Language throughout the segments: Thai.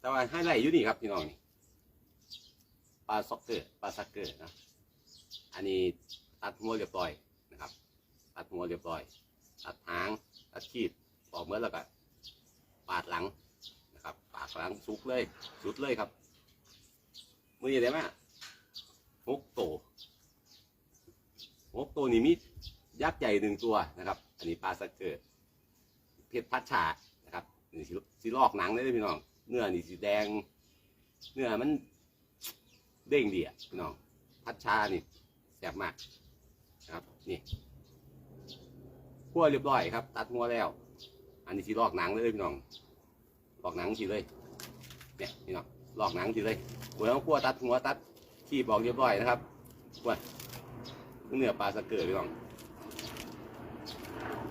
แต่ว่าให้ไล่อยู่นี่ครับพี่น้องนี่ปลาซ็อกเกอร์ปลาซักเกอร์นะอันนี้ตัดหัวเรียบร้อยนะครับตัดหัวเรียบร้อยตัดหางตัดขีดออกเมื่อแล้วก็ปาดหลังนะครับ ปาดหลังสุกเลยสุดเลยครับ มือได้ไหมหกโตวหกตัวนี้มียักษ์ใหญ่หนึ่งตัวนะครับ อันนี้ปลาซักเกอร์เพชรพัชชานะครับนี่สิลอกหนังเลยเด้อพี่น้อง เนื้อนี่สีแดง เนื้อมันเด้งดีอะพี่น้องพัชชานี่แซ่บมากนะครับนี่คั่วเรียบร้อยครับ ตัดหัวแล้ว อันนี้สีลอกหนังเลยพี่น้องลอกหนังสีเลยเนี่ยพี่น้องลอกหนังสีเลยหัวแล้วคั่วตัดหัวตัดขี้บอกเรียบร้อยนะครับคั่วเนื้อปลาสะเกิดพี่น้อง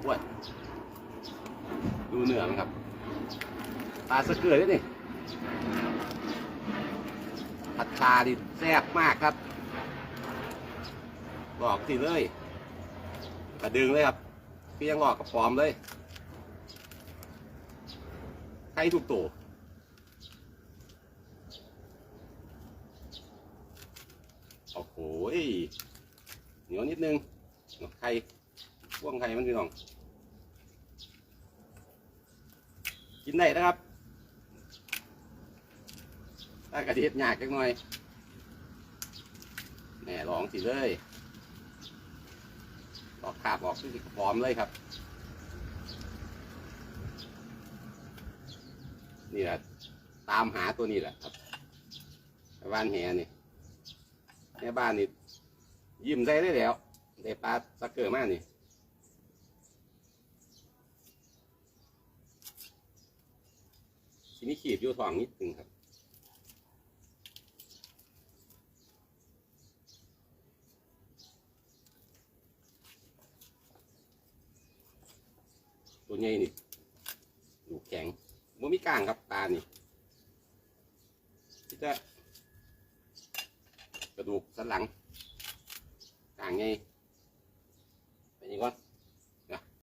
คั่วดูเนื้อมันครับ ปลาสะเกิดนี่ ผัดชาดิแซ่บมากครับ บอกสิเลยกระดึงเลยครับพี่ยังหลอกกับปลอมเลยใครถูกตัวโอ้โหเหนียวนิดนึงไข่พ่วงไข่มันพี่น้อง กินได้นะครับ ถ้ากระเทียมหยากจักหน่อยแหน่ลองสิเลยลอกขาบออกที่พร้อมเลยครับ นี่แหละตามหาตัวนี้แหละครับบ้านแหนี่ในบ้านนี่ยิ้มได้ได้แล้วได้ปลาสักเกอร์มากนี่ทีนี้ขีดอยู่ท้องนิดนึงครับ ตัวใหญ่นี่ดูแข็งบ่มีก้างครับตานี่ที่จะกระดูกสันหลังก้างไงเป็นยังไง